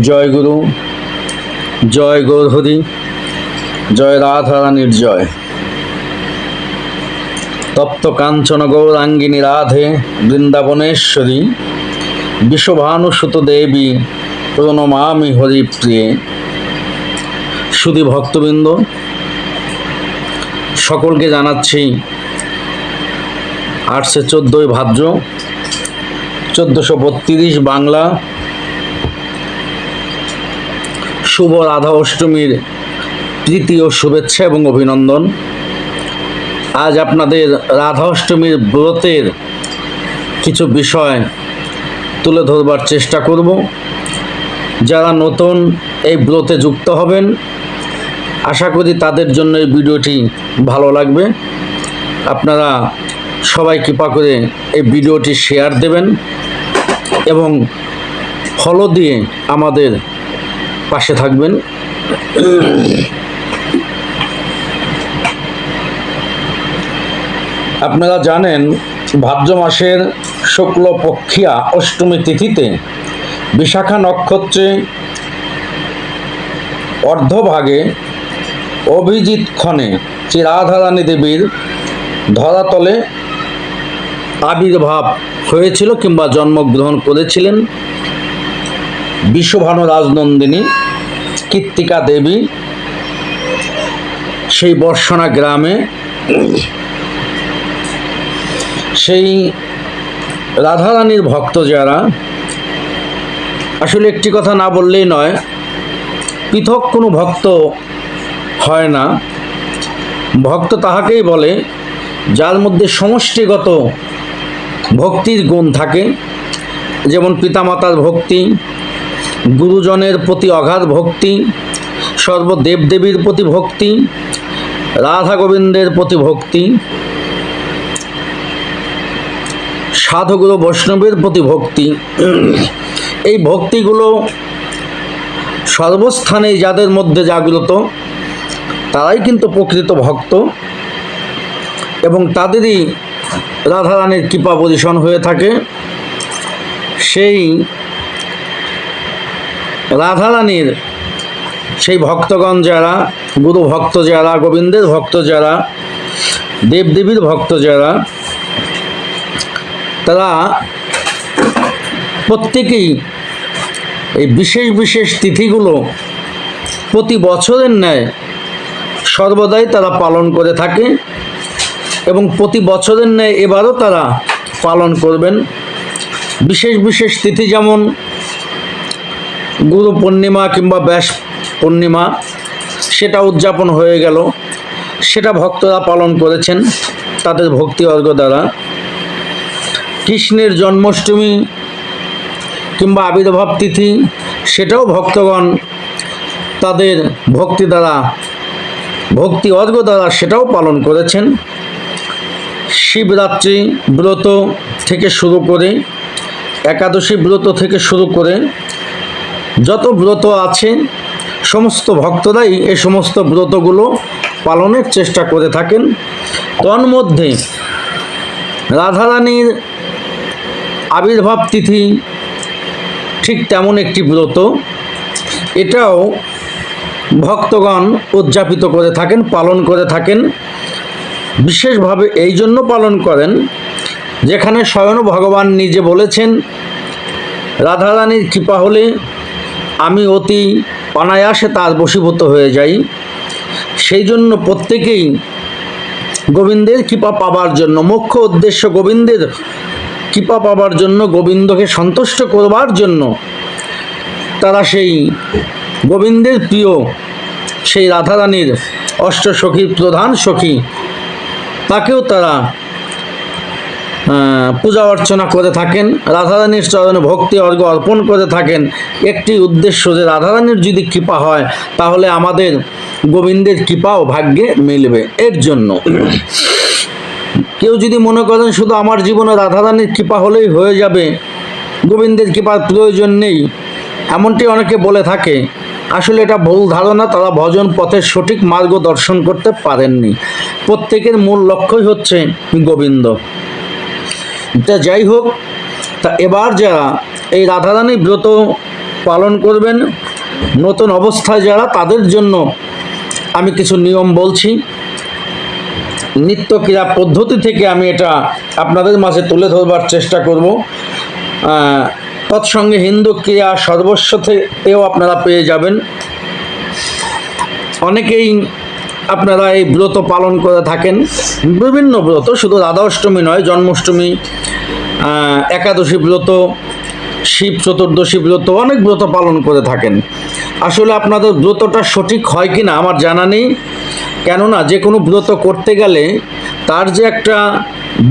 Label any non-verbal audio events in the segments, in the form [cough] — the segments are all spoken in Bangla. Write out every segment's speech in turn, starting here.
জয় গুরু, জয় গৌরহরি, জয় রাধারানীর জয়। তপ্ত কাঞ্চন গৌরাঙ্গিনী রাধে, বৃন্দাবনেশ্বরী, বিশ্বভানুসুত দেবী, প্রণমামি হরিপ্রিয়ে। সুধী ভক্তবৃন্দ, সকলকে জানাচ্ছি আটশো চোদ্দোই ভাদ্র, চোদ্দোশো বত্রিশ বাংলা শুভ রাধা অষ্টমীর প্রীতি ও শুভেচ্ছা এবং অভিনন্দন। আজ আপনাদের রাধা অষ্টমীর ব্রতের কিছু বিষয় তুলে ধরবার চেষ্টা করব। যারা নতুন এই ব্রতে যুক্ত হবেন, আশা করি তাদের জন্য এই ভিডিওটি ভালো লাগবে। আপনারা সবাই কৃপা করে এই ভিডিওটি শেয়ার দেবেন এবং ফলো দিয়ে আমাদের পাশে থাকবেন। আপনারা জানেন, ভাদ্র মাসের শুক্লপক্ষিয়া অষ্টমী তিথিতে বিশাখা নক্ষত্রে অর্ধভাগে অভিজিৎ ক্ষণে শ্রী রাধারানী দেবীর ধরাতলে আবির্ভাব হয়েছিল কিংবা জন্মগ্রহণ করেছিলেন। বিশ্বভানু রাজনন্দিনী কৃত্তিকা দেবী, সেই বর্ষণা গ্রামে, সেই রাধারানীর ভক্ত যারা, আসলে একটি কথা না বললেই নয়, পৃথক কোনো ভক্ত হয় না। ভক্ত তাহাকেই বলে, যার মধ্যে সমষ্টিগত ভক্তির গুণ থাকে, যেমন পিতামাতার ভক্তি গুরুজনের প্রতি অগাধ ভক্তি, সর্বদেবদেবীর প্রতি ভক্তি রাধা গোবিন্দের প্রতি ভক্তি, সাধুগুরু বৈষ্ণবের প্রতি ভক্তি। এই ভক্তিগুলো সর্বস্থানে যাদের মধ্যে জাগ্রত, তারাই কিন্তু প্রকৃত ভক্ত এবং তাদেরই রাধারানীর কৃপা পজিশন হয়ে থাকে। সেই রাধারানীর সেই ভক্তগণ যারা, গুরু ভক্ত যারা, গোবিন্দের ভক্ত যারা, দেবদেবীর ভক্ত যারা, তারা প্রত্যেকেই এই বিশেষ বিশেষ তিথিগুলো প্রতি বছরের ন্যায় সর্বদাই তারা পালন করে থাকে এবং প্রতি বছরের ন্যায় এবারও তারা পালন করবেন। বিশেষ বিশেষ তিথি যেমন গুরু পূর্ণিমা কিংবা ব্যাস পূর্ণিমা, সেটা উদযাপন হয়ে গেল। সেটা ভক্তরা পালন করেছেন তাদের ভক্তি অর্ঘ দ্বারা। কৃষ্ণের জন্মাষ্টমী কিংবা আবির্ভাব তিথি, সেটাও ভক্তগণ তাদের ভক্তি দ্বারা ভক্তি অর্ঘ দ্বারা সেটাও পালন করেছেন। শিবরাত্রি ব্রত থেকে শুরু করে, একাদশী ব্রত থেকে শুরু করে যত ব্রত আছে, সমস্ত ভক্তরাই এ সমস্ত ব্রতগুলো পালনের চেষ্টা করে থাকেন। তন্মধ্যে রাধারানীর আবির্ভাব তিথি ঠিক তেমন একটি ব্রত। এটাও ভক্তগণ উদযাপিত করে থাকেন, পালন করে থাকেন। বিশেষভাবে এই জন্য পালন করেন, যেখানে স্বয়ং ভগবান নিজে বলেছেন, রাধারানীর কৃপা হলে আমি অতি অনায়াসে তার বশীভূত হয়ে যাই। সেই জন্য প্রত্যেকেই গোবিন্দের কৃপা পাবার জন্য, মুখ্য উদ্দেশ্য গোবিন্দের কৃপা পাবার জন্য, গোবিন্দকে সন্তুষ্ট করবার জন্য তারা সেই গোবিন্দের প্রিয়, সেই রাধারানীর অষ্টসখীর প্রধান সখী, তাকেও তারা পূজা অর্চনা করে থাকেন, রাধারানীর চরণে ভক্তি অর্ঘ অর্পণ করে থাকেন। একটি উদ্দেশ্য যে রাধারানীর যদি কৃপা হয়, তাহলে আমাদের গোবিন্দের কৃপাও ভাগ্যে মিলবে। এর জন্য কেউ যদি মনে করেন শুধু আমার জীবনে রাধারানীর কৃপা হলেই হয়ে যাবে, গোবিন্দের কৃপার প্রয়োজন নেই, এমনটি অনেকে বলে থাকে। আসলে এটা ভুল ধারণা, তারা ভজন পথের সঠিক মার্গ দর্শন করতে পারেননি। প্রত্যেকের মূল লক্ষ্যই হচ্ছে গোবিন্দ। তা যাই হোক, তা এবার যারা এই রাধারানী ব্রত পালন করবেন, নতুন অবস্থায় যারা, তাদের জন্য আমি কিছু নিয়ম বলছি। নিত্য ক্রিয়া পদ্ধতি থেকে আমি এটা আপনাদের মাঝে তুলে ধরবার চেষ্টা করব। তৎসঙ্গে হিন্দু ক্রিয়া সর্বস্ব থেকেও আপনারা পেয়ে যাবেন। অনেকেই আপনারা এই ব্রত পালন করে থাকেন। বিভিন্ন ব্রত, শুধু রাধা অষ্টমী নয়, জন্মাষ্টমী একাদশী ব্রত, শিব চতুর্দশী ব্রত, অনেক ব্রত পালন করে থাকেন। আসলে আপনাদের ব্রতটা সঠিক হয় কি না আমার জানা নেই। কেননা যে কোনো ব্রত করতে গেলে তার যে একটা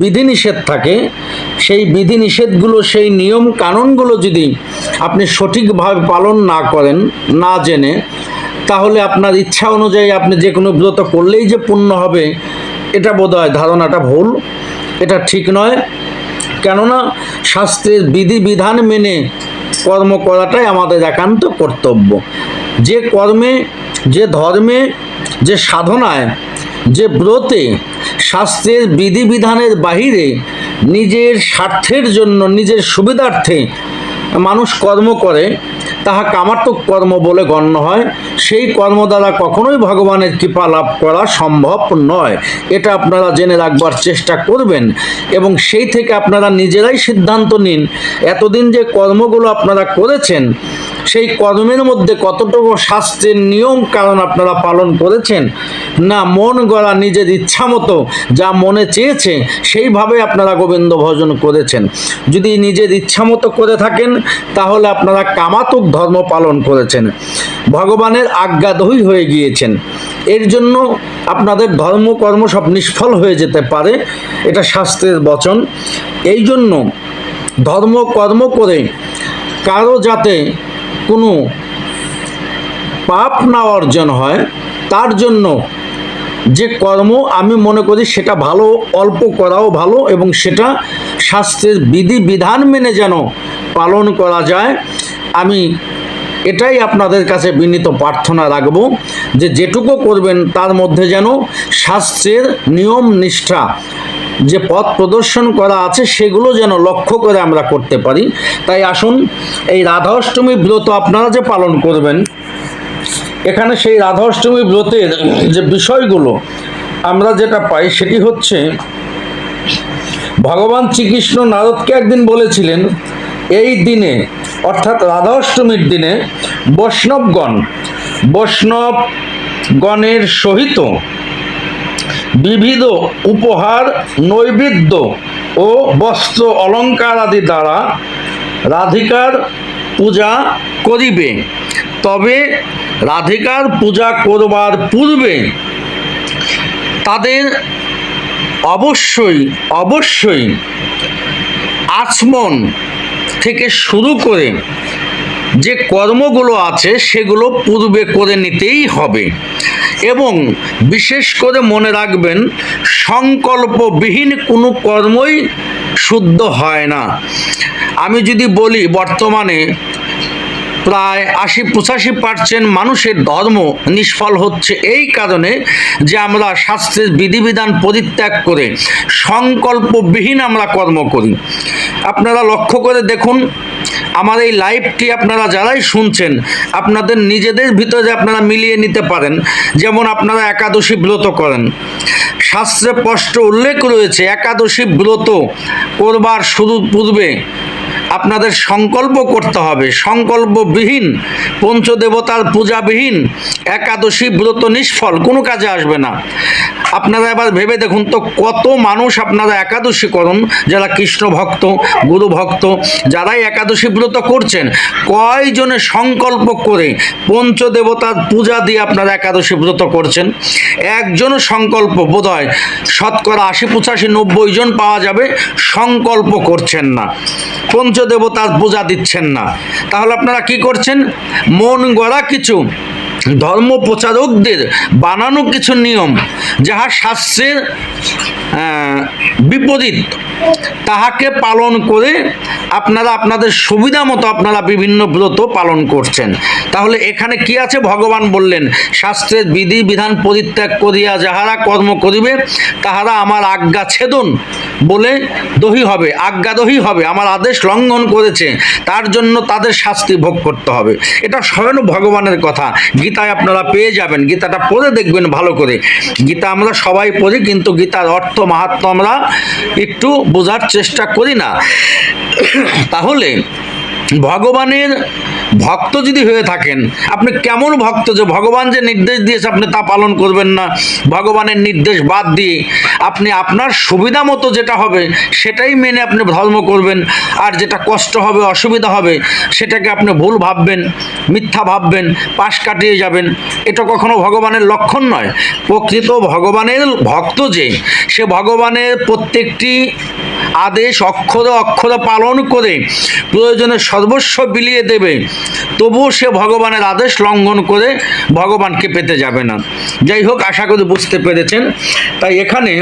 বিধিনিষেধ থাকে, সেই বিধিনিষেধগুলো, সেই নিয়ম কানুনগুলো যদি আপনি সঠিকভাবে পালন না করেন, না জেনে তাহলে আপনার ইচ্ছা অনুযায়ী আপনি যে কোনো ব্রত করলেই যে পূর্ণ হবে, এটা বোধহয় ধারণাটা ভুল। এটা ঠিক নয়। কেননা শাস্ত্রের বিধিবিধান মেনে কর্ম করাটাই আমাদের একান্ত কর্তব্য। যে কর্মে, যে ধর্মে, যে সাধনায়, যে ব্রতে শাস্ত্রের বিধিবিধানের বাহিরে নিজের স্বার্থের জন্য, নিজের সুবিধার্থে মানুষ কর্ম করে তাহা কামাত্মক কর্ম বলে গণ্য হয়। সেই কর্ম দ্বারা কখনোই ভগবানের কৃপা লাভ করা সম্ভব নয়। এটা আপনারা জেনে রাখবার চেষ্টা করবেন এবং সেই থেকে আপনারা নিজেরাই সিদ্ধান্ত নিন। এতদিন যে কর্মগুলো আপনারা করেছেন সেই কর্মের মধ্যে কতটুকু শাস্ত্রের নিয়ম কারণ আপনারা পালন করেছেন? না, মন গড়া নিজের ইচ্ছা মতো যা মনে চেয়েছে, সেইভাবে আপনারা গোবিন্দ ভজন করেছেন। যদি নিজের ইচ্ছা মতো করে থাকেন, তাহলে আপনারা কামাতুক ধর্ম পালন করেছেন। ভগবানের আজ্ঞাদহী হয়ে গিয়েছেন। এর জন্য আপনাদের ধর্মকর্ম সব নিষ্ফল হয়ে যেতে পারে। এটা শাস্ত্রের বচন। এই জন্য ধর্ম, কর্ম করে কারও যাতে কোনো পাপ না অর্জন হয়, তার জন্য যে কর্ম আমি মনে করি সেটা ভালো, অল্প করাও ভালো এবং সেটা শাস্ত্রের বিধি বিধান মেনে যেন পালন করা যায়। আমি এটাই আপনাদের কাছে বিনীত প্রার্থনা রাখব যে যেটুকু করবেন তার মধ্যে যেন শাস্ত্রের নিয়ম নিষ্ঠা যে পথ প্রদর্শন করা আছে সেগুলো যেন লক্ষ্য করে আমরা করতে পারি। তাই আসুন, এই রাধা অষ্টমী ব্রত আপনারা যে পালন করবেন, এখানে সেই রাধা অষ্টমী ব্রতের যে বিষয়গুলো, আমরা যেটা পাই সেটি হচ্ছে, ভগবান শ্রীকৃষ্ণ নারদকে একদিন বলেছিলেন, এই দিনে, অর্থাৎ রাধা অষ্টমীর দিনে বৈষ্ণবগণ, বৈষ্ণবগণের সহিত বিবিধ উপহার, নৈবেদ্য ও বস্ত্র অলঙ্কার আদি দ্বারা রাধিকার পূজা করিবে। তবে রাধিকার পূজা করবার পূর্বে তাদের অবশ্যই অবশ্যই আচমন থেকে শুরু করে যে কর্মগুলো আছে সেগুলো পূর্বে করে নিতেই হবে। এবং বিশেষ করে মনে রাখবেন, সংকল্পবিহীন কোনো কর্মই শুদ্ধ হয় না। আমি যদি বলি, বর্তমানে প্রায় আশি পঁচাশি পার্সেন্ট মানুষের ধর্ম নিষ্ফল হচ্ছে। এই কারণে যে আমরা শাস্ত্রের বিধিবিধান পরিত্যাগ করে সংকল্পবিহীন আমরা কর্ম করি। আপনারা লক্ষ্য করে দেখুন, আমার এই লাইভটি আপনারা যারাই শুনছেন, আপনাদের নিজেদের ভিতরে আপনারা মিলিয়ে নিতে পারেন। যেমন আপনারা একাদশী ব্রত করেন। শাস্ত্রে স্পষ্ট উল্লেখ রয়েছে, একাদশী ব্রত করবার শুরুর পূর্বে আপনাদের সংকল্প করতে হবে। সংকল্পবিহীন, পঞ্চদেবতার পূজাবিহীন, একাদশী ব্রত নিষ্ফল, কোনো কাজে আসবে না। আপনারা এবার ভেবে দেখুন তো কত মানুষ আপনারা একাদশী করুন, যারা কৃষ্ণ ভক্ত, গুরু ভক্ত, যারাই একাদশী ব্রত করছেন, কয়জনে সংকল্প করে পঞ্চদেবতার পূজা দিয়ে আপনারা একাদশী ব্রত করছেন? একজনও সংকল্প বোধ হয় শতকরা আশি, পঁচাশি, নব্বই জন পাওয়া যাবে, সংকল্প করছেন না। পঞ্চদেবতার পূজা দিচ্ছেন না। তাহলে আপনারা কি করছেন? মন গড়া কিছু ধর্ম প্রচারকদের বানানো কিছু নিয়ম যাহা শাস্ত্রের বিপরীত, তাহাকে পালন করে আপনারা আপনাদের সুবিধা মতো আপনারা বিভিন্ন ব্রত পালন করছেন। তাহলে এখানে কি আছে? ভগবান বললেন, শাস্ত্রের বিধি, বিধান পরিত্যাগ করিয়া যাহারা কর্ম করিবে, তাহারা আমার আজ্ঞা ছেদন বলে দহি হবে, আজ্ঞা দহি হবে, আমার আদেশ লঙ্ঘন করেছে, তার জন্য তাদের শাস্তি ভোগ করতে হবে। এটা স্বয়ং ভগবানের কথা। গীতায় আপনারা পেয়ে যাবেন। গীতাটা পড়ে দেখবেন ভালো করে। গীতা আমরা সবাই পড়ি, কিন্তু গীতার অর্থ মাহাত্ম আমরা একটু বোঝার চেষ্টা করি না। তাহলে ভগবানের ভক্ত যদি হয়ে থাকেন, আপনি কেমন ভক্ত যে ভগবান যে নির্দেশ দিয়েছে আপনি তা পালন করবেন না? ভগবানের নির্দেশ বাদ দিয়ে আপনি আপনার সুবিধা মতো যেটা হবে, সেটাই মেনে আপনি ধর্ম করবেন। আর যেটা কষ্ট হবে, অসুবিধা হবে, সেটাকে আপনি ভুল ভাববেন, মিথ্যা ভাববেন, পাশ কাটিয়ে যাবেন। এটা কখনো ভগবানের লক্ষণ নয়। প্রকৃত ভগবানের ভক্ত যে, সে ভগবানের প্রত্যেকটি আদেশ, অক্ষর অক্ষর পালন করে প্রয়োজনে সর্বস্ব বিলিয়ে দেবে। তবুও সে ভগবানের আদেশ লঙ্ঘন করে ভগবানকে পেতে যাবে না। যাই হোক, আশা করি বুঝতে পেরেছেন। তাই এখানে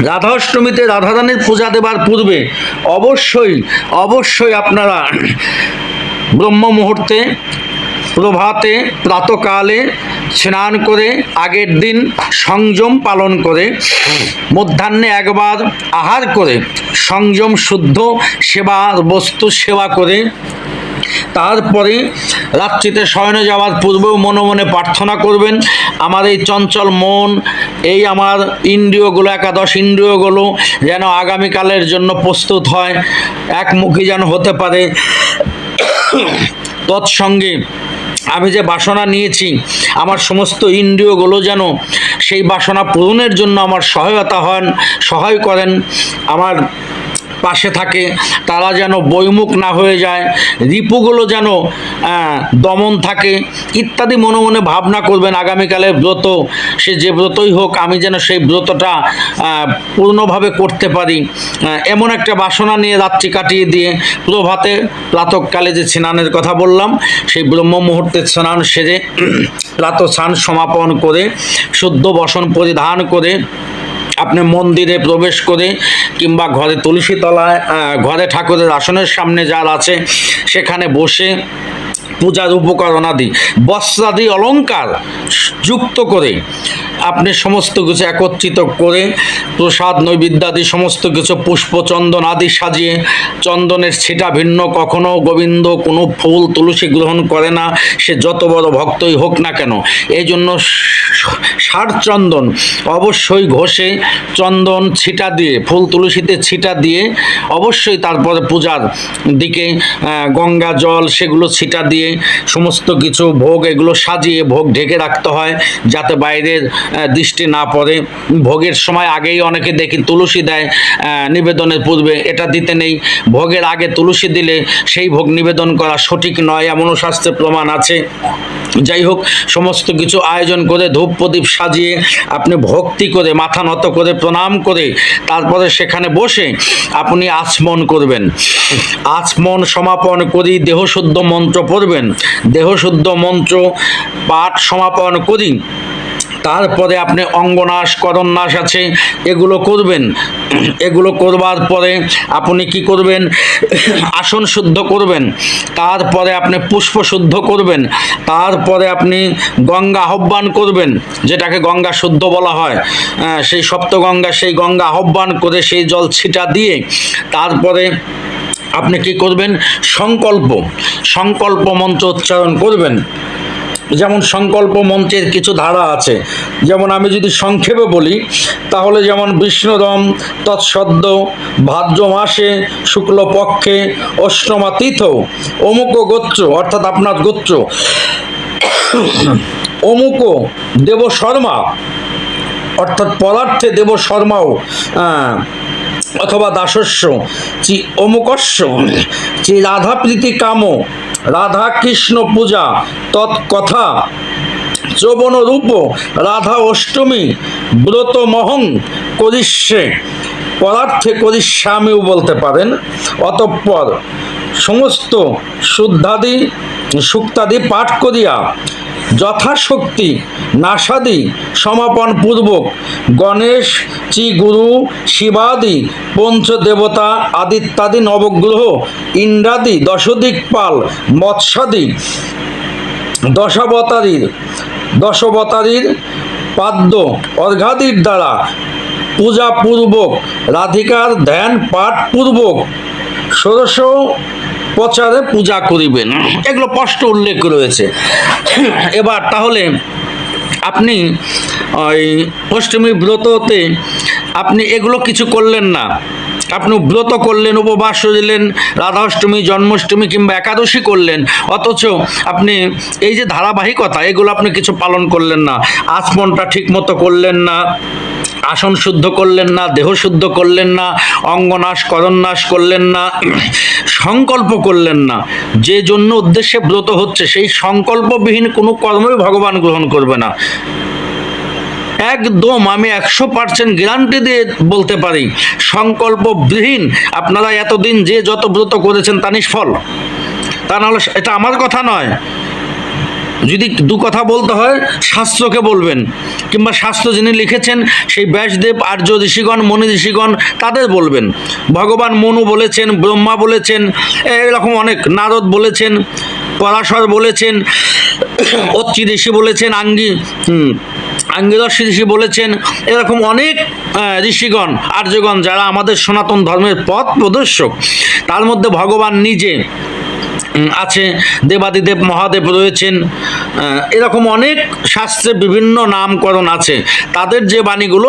রাধা অষ্টমীতে রাধারানীর পূজা দেবার পূর্বে অবশ্যই অবশ্যই আপনারা ব্রহ্ম মুহূর্তে প্রভাতে, প্রাতকালে স্নান করে, আগের দিন সংযম পালন করে, মধ্যাহ্নে একবার আহার করে, সংযম শুদ্ধ সেবা, বস্তু সেবা করে, তারপরে রাত্রিতে শয়নে যাওয়ার পূর্বেও মনে মনে প্রার্থনা করবেন, আমার এই চঞ্চল মন, এই আমার ইন্দ্রিয়গুলো, একাদশ ইন্দ্রিয়গুলো যেন আগামীকালের জন্য প্রস্তুত হয়, একমুখী যেন হতে পারে। তৎসঙ্গে আমি যে বাসনা নিয়েছি, আমার সমস্ত ইন্দ্রিয়গুলো যেন সেই বাসনা পূরণের জন্য আমার সহায়তা হন, সহায় করেন, আমার পাশে থাকে, তারা যেন বৈমুখ না হয়ে যায়, রিপুগুলো যেন দমন থাকে, ইত্যাদি মনে মনে ভাবনা করবেন আগামীকালে ব্রত। সে যে ব্রতই হোক, আমি যেন সেই ব্রতটা পূর্ণভাবে করতে পারি। এমন একটা বাসনা নিয়ে রাত্রি কাটিয়ে দিয়ে প্রভাতে প্রাতকালে যে স্নানের কথা বললাম, সেই ব্রহ্ম মুহূর্তে স্নান সেরে [clears throat] প্রাত স্নান সমাপন করে, শুদ্ধ বসন পরিধান করে আপনি মন্দিরে প্রবেশ করে কিংবা ঘরে তুলসী তলায় ঘরে ঠাকুরের আসনের সামনে যার আছে, সেখানে বসে পূজার উপকরণাদি বস্ত্রাদি অলঙ্কার যুক্ত করে আপনি সমস্ত কিছু একত্রিত করে প্রসাদ নৈবেদ্যাদি সমস্ত কিছু পুষ্প, চন্দন আদি সাজিয়ে চন্দনের ছিটা ভিন্ন, কখনো গোবিন্দ কোনো ফুল, তুলসী গ্রহণ করে না, সে যত বড় ভক্তই হোক না কেন। এই জন্য ষাট চন্দন অবশ্যই ঘষে চন্দন ছিটা দিয়ে, ফুল তুলসীতে ছিটা দিয়ে অবশ্যই তারপরে পূজার দিকে গঙ্গা জল সেগুলো ছিটা দিয়ে সমস্ত কিছু ভোগ এগুলো সাজিয়ে, ভোগ ঢেকে রাখতে হয়, যাতে বাইরের দৃষ্টি না পড়ে। ভোগের সময় আগেই অনেকে দেখি তুলসী দেয় নিবেদনের পূর্বে এটা দিতে নেই। ভোগের আগে তুলসী দিলে সেই ভোগ নিবেদন করা সঠিক নয়, এমনও শাস্ত্রে প্রমাণ আছে। যাই হোক, সমস্ত কিছু আয়োজন করে, ধূপ প্রদীপ সাজিয়ে আপনি ভক্তি করে, মাথা নত করে, প্রণাম করে, তারপরে সেখানে বসে আপনি আচমন করবেন। আচমন সমাপন করি, দেহশুদ্ধ মন্ত্র পড়বেন। দেহশুদ্ধ মন্ত্র পাঠ সমাপন করি। তারপরে আপনি অঙ্গনাশ করন্যাস আছে, এগুলো করবেন। এগুলো করবার পরে আপনি কি করবেন? আসন শুদ্ধ করবেন। তারপরে আপনি পুষ্প শুদ্ধ করবেন। তারপরে আপনি গঙ্গা আহ্বান করবেন, যেটাকে গঙ্গা শুদ্ধ বলা হয়। সেই সপ্তগঙ্গা, সেই গঙ্গা আহ্বান করে সেই জল ছিটা দিয়ে তারপরে আপনি কি করবেন? সংকল্প সংকল্প মন্ত্র উচ্চারণ করবেন। যেমন সংকল্প মঞ্চের কিছু ধারা আছে, যেমন আমি যদি সংক্ষেপে বলি, তাহলে যেমন বিষ্ণুরম তৎসদ্য, ভাদ্র মাসে শুক্লপক্ষে অষ্টমা তীর্থ অমুক গোত্র, অর্থাৎ আপনার গোত্র, অমুক দেব শর্মা অর্থাৎ পদার্থে দেব শর্মাও অথবা দাসস্য, চি অমুকস্য চি রাধা প্রীতি কাম, রাধা কৃষ্ণ পূজা, তৎকথা। চবন রূপ, রাধা অষ্টমী, ব্রত মহং করিষ্যে। পদার্থে করিষ্যামিও বলতে পারেন। অতঃপর সমস্ত শুদ্ধাদি, সুক্তাদি পাঠ করিয়া যথাশক্তি, নাসাদি সমাপন পূর্বক গণেশ চি গুরু শিবাদি, পঞ্চদেবতা আদিত্যাদি নবগ্রহ, ইন্দ্রাদি, দশদিকপাল, মৎস্যাদি দশাবতারীর দশবতারীর পাদ্য অর্ঘাদির দ্বারা পূজাপূর্বক, রাধিকার ধ্যান পাঠ পূর্বক ষোড়শ প্রচারে পূজা করিবেন। এগুলো স্পষ্ট উল্লেখ রয়েছে। এবার তাহলে আপনি ওই অষ্টমী ব্রততে আপনি এগুলো কিছু করলেন না। আপনি ব্রত করলেন, উপবাস দিলেন রাধা অষ্টমী জন্মাষ্টমী কিংবা একাদশী করলেন। অথচ আপনি এই যে ধারাবাহিকতা, এগুলো আপনি কিছু পালন করলেন না। আচমনটা ঠিক মতো করলেন না। আসন শুদ্ধ করলেন না, দেহ শুদ্ধ করলেন না, অঙ্গনাশ করণনাশ করলেন না, সংকল্প করলেন না। যে জন্য উদ্দেশ্যে ব্রত হচ্ছে, সেই সংকল্পবিহীন কোনো কর্মই ভগবান গ্রহণ করবে না। একদম আমি একশো পার্সেন্ট গ্যারান্টি দিয়ে বলতে পারি, সংকল্পবিহীন, আপনারা এতদিন যে যত ব্রত করেছেন তা নিষ্ফল। তা নাহলে এটা আমার কথা নয়। যদি দু কথা বলতে হয়, শাস্ত্রকে বলবেন। কিংবা শাস্ত্র যিনি লিখেছেন, সেই ব্যাসদেব, আর্য ঋষিগণ মনি ঋষিগণ, তাদের বলবেন। ভগবান মনু বলেছেন, ব্রহ্মা বলেছেন, এরকম অনেক নারদ বলেছেন, পরাশর বলেছেন অচ্চি ঋষি বলেছেন, আঙ্গি আঙ্গিরস ঋষি বলেছেন, এরকম অনেক ঋষিগণ, আর্যগণ, যারা আমাদের সনাতন ধর্মের পথ প্রদর্শক, তার মধ্যে ভগবান নিজে আছে, দেবাদিদেব মহাদেব রয়েছেন এরকম অনেক শাস্ত্রে বিভিন্ন নামকরণ আছে। তাদের যে বাণীগুলো,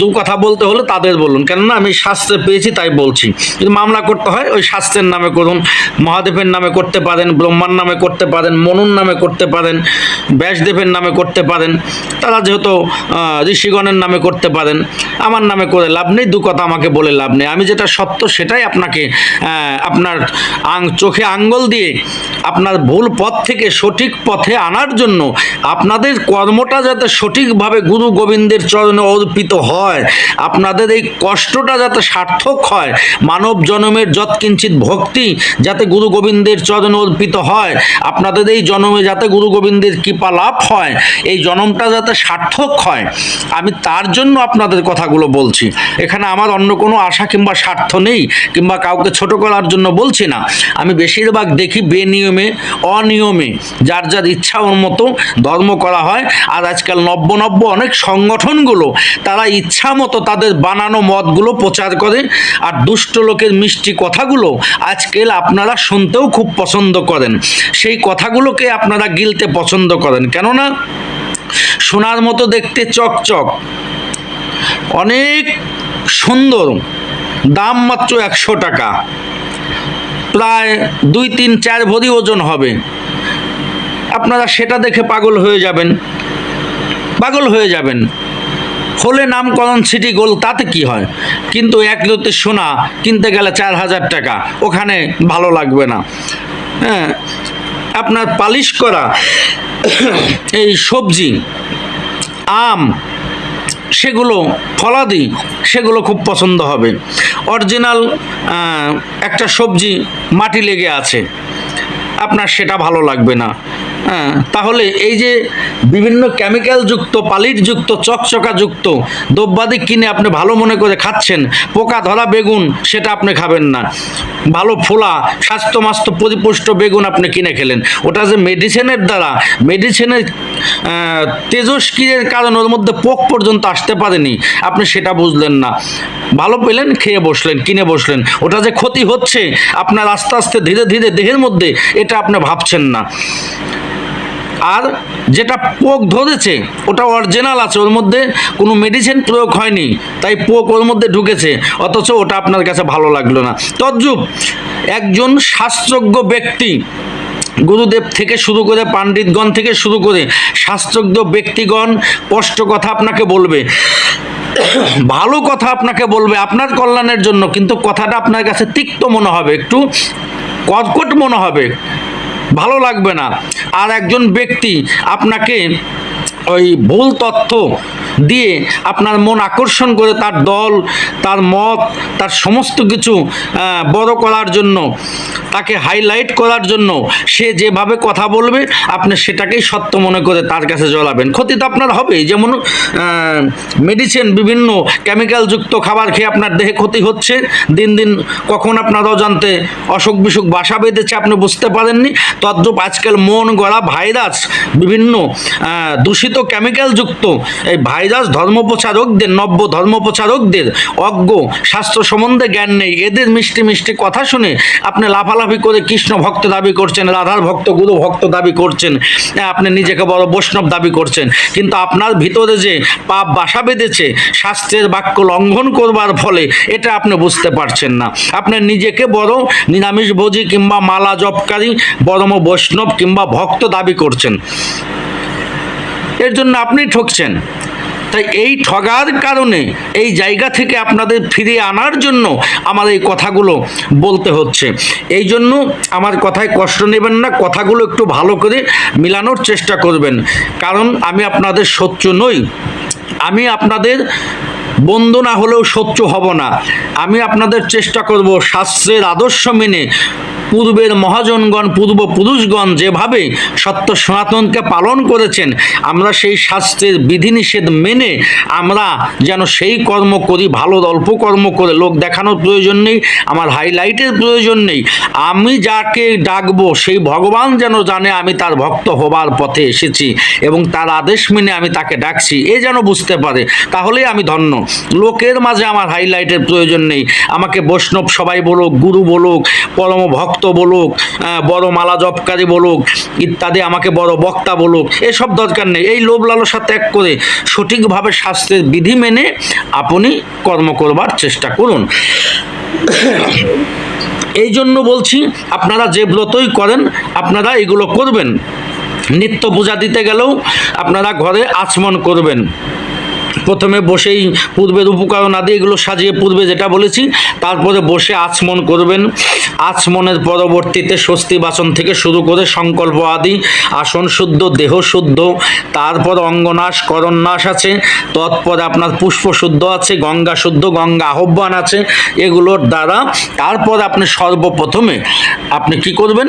দু কথা বলতে হলে তাদের বলুন। কেননা আমি শাস্ত্রে পেয়েছি, তাই বলছি। যদি মামলা করতে হয়, ওই শাস্ত্রের নামে করুন। মহাদেবের নামে করতে পারেন, ব্রহ্মার নামে করতে পারেন, মনুর নামে করতে পারেন, ব্যাসদেবের নামে করতে পারেন, তারা যেহেতু ঋষিগণের নামে করতে পারেন, আমার নামে করে লাভ নেই, দু কথা আমাকে বলে লাভ নেই। আমি যেটা সত্য, সেটাই আপনাকে আপনার আং, চোখে আঙ্গল দিয়ে আপনার ভুল পথ থেকে সঠিক পথে আনার জন্য আপনাদের কর্মটা যাতে সঠিকভাবে গুরু গোবিন্দের চরণে অর্পিত হয়, আপনাদের এই কষ্টটা যাতে সার্থক হয়, মানব জনমের যৎকিঞ্চিত ভক্তি যাতে গুরু গোবিন্দের চরণে অর্পিত হয়, আপনাদের এই জনমে যাতে গুরু গোবিন্দের কৃপা লাভ হয়, এই জনমটা যাতে সার্থক হয়, আমি তার জন্য আপনাদের কথাগুলো বলছি। এখানে আমার অন্য কোনো আশা কিংবা স্বার্থ নেই, কিংবা কাউকে ছোট করার জন্য বলছি না। আমি বেশিরভাগ দেখি বেনিয়মে, অনিয়মে, যার যার ইচ্ছা মতো ধর্ম করা হয়। আর আজকাল নব্য নব্য অনেক সংগঠনগুলো, তারা ইচ্ছা মতো তাদের বানানো মতগুলো প্রচার করে। আর দুষ্ট লোকের মিষ্টি কথাগুলো আজকাল আপনারা শুনতেও খুব পছন্দ করেন। সেই কথাগুলোকে আপনারা গিলতে পছন্দ করেন। কেননা সোনার মতো দেখতে চকচক। অনেক সুন্দর। দাম মাত্র একশো টাকা। প্রায় দুই, তিন, চার ভরি ওজন হবে। আপনারা সেটা দেখে পাগল হয়ে যাবেন। পাগল হয়ে যাবেন। হলে নামকরণ সিটি গোল তাতে কি হয়? কিন্তু এক লোতে সোনা কিনতে গেলে চার হাজার টাকা, ওখানে ভালো লাগবে না। হ্যাঁ আপনার পালিশ করা এই সবজি, আম সেগুলো ফলাদি, সেগুলো খুব পছন্দ হবে। অরিজিনাল একটা সবজি মাটি লেগে আছে। আপনার সেটা ভালো লাগবে না। হ্যাঁ তাহলে এই যে বিভিন্ন কেমিক্যাল যুক্ত, পালির যুক্ত, চকচকা যুক্ত দ্রব্যাদি কিনে আপনি ভালো মনে করে খাচ্ছেন, পোকা ধরা বেগুন সেটা আপনি খাবেন না। ভালো ফোলা স্বাস্থ্য মাস্ত পরিপুষ্ট বেগুন আপনি কিনে খেলেন। ওটা যে মেডিসিনের দ্বারা মেডিসিনের তেজস্ক্রিয়ের কারণে ওর মধ্যে পোক পর্যন্ত আসতে পারেনি, আপনি সেটা বুঝলেন না। ভালো পেলেন, খেয়ে বসলেন, কিনে বসলেন। ওটা যে ক্ষতি হচ্ছে, আপনার আস্তে আস্তে ধীরে ধীরে দেহের মধ্যে, এটা আপনি ভাবছেন না। আর যেটা পোক ধরেছে, ওটা অরিজিনাল আছে, ওর মধ্যে কোনো মেডিসিন প্রয়োগ হয়নি, তাই পোক ওর মধ্যে ঢুকেছে, অথচ ওটা আপনার কাছে ভালো লাগল না। তদ্রূপ একজন শাস্ত্রজ্ঞ ব্যক্তি, গুরুদেব থেকে শুরু করে পাণ্ডিতগণ থেকে শুরু করে শাস্ত্রজ্ঞ ব্যক্তিগণ, স্পষ্ট কথা আপনাকে বলবে, ভালো কথা আপনাকে বলবে, আপনার কল্যাণের জন্য, কিন্তু কথাটা আপনার কাছে তিক্ত মনে হবে, একটু কর্কট মনে হবে। ভালো লাগবে না। আর একজন ব্যক্তি আপনাকে ওই ভুল তথ্য দিয়ে আপনার মন আকর্ষণ করে তার দল, তার মত, তার সমস্ত কিছু বড় করার জন্য তাকে হাইলাইট করার জন্য সে যেভাবে কথা বলবে, আপনি সেটাকেই সত্য মনে করে তার কাছে জ্বলাবেন। ক্ষতি তো আপনার হবেই। যেমন মেডিসিন বিভিন্ন কেমিক্যালযুক্ত খাবার খেয়ে আপনার দেহে ক্ষতি হচ্ছে, দিন দিন কখন আপনার অজান্তে অসুখ বিসুখ বাসা বেঁধেছে, আপনি বুঝতে পারেননি। তদ্রূপ আজকাল মন গড়া ভাইরাস বিভিন্ন দূষিত কেমিক্যালযুক্ত এই ভাইরাস ধর্মপ্রচারকদের, নব্য ধর্মপ্রচারকদের অজ্ঞ, স্বাস্থ্য সম্বন্ধে জ্ঞান নেই। এদের মিষ্টি মিষ্টি কথা শুনে আপনি লাফালাফি করে কৃষ্ণ ভক্ত দাবি করছেন রাধার ভক্ত গুরু ভক্ত দাবি করছেন আহ, আপনি নিজেকে বড় বৈষ্ণব দাবি করছেন। কিন্তু আপনার ভিতরে যে পাপ বাসা বেঁধেছে শাস্ত্রের বাক্য লঙ্ঘন করবার ফলে এটা আপনি বুঝতে পারছেন না। আপনি নিজেকে বড় নিরামিষ ভোজি কিংবা মালা জপকারী বরম বৈষ্ণব কিংবা ভক্ত দাবি করছেন। এর জন্য আপনি ঠকছেন। তাই এই ঠগার কারণে এই জায়গা থেকে আপনাদের ফিরিয়ে আনার জন্য আমার এই কথাগুলো বলতে হচ্ছে। এই জন্য আমার কথায় কষ্ট নেবেন না, কথাগুলো একটু ভালো করে মিলানোর চেষ্টা করবেন। কারণ আমি আপনাদের শত্রু নই। আমি আপনাদের বন্ধু না হলেও শত্রু হব না। আমি আপনাদের চেষ্টা করব শাস্ত্রের আদর্শ মেনে পূর্বের মহাজনগণ পূর্বপুরুষগণ যেভাবে সত্য সনাতনকে পালন করেছেন, আমরা সেই শাস্ত্রের বিধিনিষেধ মেনে আমরা যেন সেই কর্ম করি, ভালো অল্প কর্ম করে, লোক দেখানোর প্রয়োজন নেই, আমার হাইলাইটের প্রয়োজন নেই, আমি যাকে ডাকবো, সেই ভগবান যেন জানে আমি তার ভক্ত হবার পথে এসেছি এবং তার আদেশ মেনে আমি তাকে ডাকছি, এ যেন বুঝতে পারে, তাহলেই আমি ধন্য। লোকের মাঝে আমার হাইলাইটের প্রয়োজন নেই, আমাকে বৈষ্ণব সবাই বলুক, গুরু বলুক পরম ভক্ত বলুক আহ, বড় মালা জপকারী বলুক ইত্যাদি আমাকে বড় বক্তা বলুক এসব দরকার নেই। এই লোভ লালসা ত্যাগ করে সঠিকভাবে শাস্ত্রের বিধি মেনে আপনি কর্ম করবার চেষ্টা করুন। এই জন্য বলছি আপনারা যে ব্রতই করেন আপনারা এগুলো করবেন। নিত্য পূজা দিতে গেলেও আপনারা ঘরে আচমন করবেন। প্রথমে বসেই পূর্বের উপকরণ আদি এগুলো সাজিয়ে পূর্বে যেটা বলেছি, তারপরে বসে আচমন করবেন। আচমনের পরবর্তীতে স্বস্তি বাসন থেকে শুরু করে সংকল্প আদি, আসন শুদ্ধ, দেহ শুদ্ধ, তারপর অঙ্গনাশ, করণনাশ আছে, তৎপরে আপনার পুষ্প শুদ্ধ আছে, গঙ্গা শুদ্ধ, গঙ্গা আহ্বান আছে, এগুলোর দ্বারা। তারপর আপনি সর্বপ্রথমে আপনি কি করবেন?